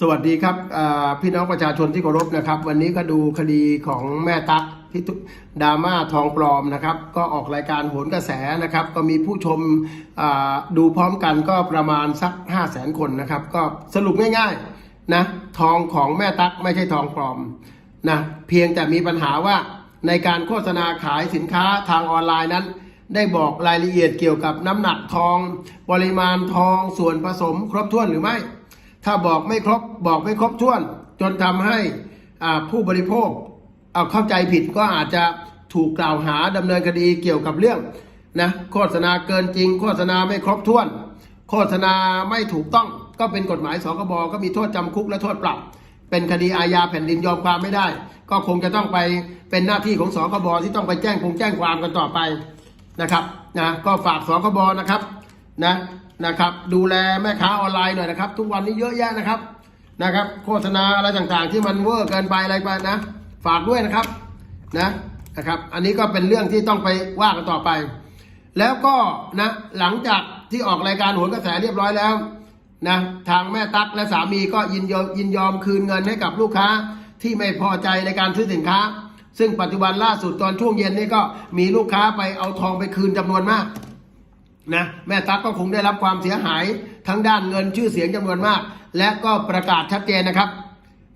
สวัสดีครับพี่น้องประชาชนที่เคารพนะครับ วันนี้ก็ดูคดีของแม่ตั๊กที่ดราม่าทองปลอมนะครับ ก็ออกรายการโหนกระแสนะครับ ก็มีผู้ชมดูพร้อมกันก็ประมาณสัก 5 0 0แสนคนนะครับ ก็สรุปง่ายๆนะทองของแม่ตั๊กไม่ใช่ทองปลอมนะเพียงแต่มีปัญหาว่าในการโฆษณาขายสินค้าทางออนไลน์นั้น ได้บอกรายละเอียดเกี่ยวกับน้ำหนักทอง ปริมาณทองส่วนผสมครบถ้วนหรือไม่ ถ้าบอกไม่ครบบอกไม่ครบถ้วน จนทำให้ผู้บริโภคเอาเข้าใจผิดก็อาจจะถูกกล่าวหาดำเนินคดีเกี่ยวกับเรื่องนะโฆษณาเกินจริง โฆษณาไม่ครบถ้วน โฆษณาไม่ถูกต้องก็เป็นกฎหมายสกบก็มีโทษจำคุกและโทษปรับ เป็นคดีอาญาแผ่นดินยอมความไม่ได้ ก็คงจะต้องไปเป็นหน้าที่ของสคบที่ต้องไปแจ้งคงแจ้งความกันต่อไปนะครับนะก็ฝากสคบนะครับ นะนะครับ ดูแลแม่ค้าออนไลน์หน่อยนะครับ ทุกวันนี้เยอะแยะนะครับนะครับ โฆษณาอะไรต่างๆ ที่มันเวอร์เกินไปอะไรไปนะ ฝากด้วยนะครับนะนะครับ อันนี้ก็เป็นเรื่องที่ต้องไปว่ากันต่อไป แล้วก็นะหลังจากที่ออกรายการโหนกระแสเรียบร้อยแล้วนะทางแม่ตั๊กและสามีก็ยินยอมยินยอมคืนเงินให้กับลูกค้าที่ไม่พอใจในการซื้อสินค้า ซึ่งปัจจุบันล่าสุดตอนช่วงเย็นนี่ก็มีลูกค้าไปเอาทองไปคืนจำนวนมาก นะแม่ตั๊กก็คงได้รับความเสียหายทั้งด้านเงินชื่อเสียงจำนวนมาก และก็ประกาศชัดเจนนะครับ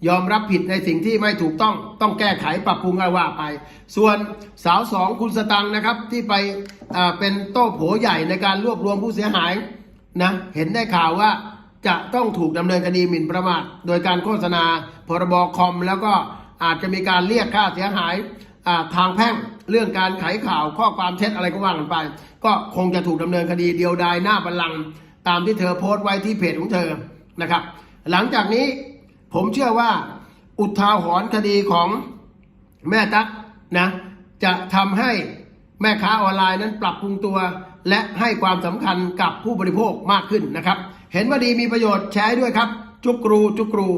ยอมรับผิดในสิ่งที่ไม่ถูกต้องต้องแก้ไขปรับปรุงอะไรว่าไป ส่วนสาวสองคุณสตังนะครับที่ไปเป็นโต้โผใหญ่ในการรวบรวมผู้เสียหายนะเห็นได้ข่าวว่าจะต้องถูกดำเนินคดีหมิ่นประมาทโดยการโฆษณาพรบคอม แล้วก็อาจจะมีการเรียกค่าเสียหาย ทางแพ่งเรื่องการไขข่าวข้อความเท็จอะไรก็ว่ากันไป ก็คงจะถูกดำเนินคดีเดียวดายหน้าบัลลังก์ตามที่เธอโพสต์ไว้ที่เพจของเธอนะครับ หลังจากนี้ผมเชื่อว่าอุทาหรณ์คดีของแม่ตั๊กนะจะทำให้แม่ค้าออนไลน์นั้นปรับปรุงตัว และให้ความสำคัญกับผู้บริโภคมากขึ้นนะครับ เห็นว่าดีมีประโยชน์แชร์ด้วยครับ จุกรูจุกกรู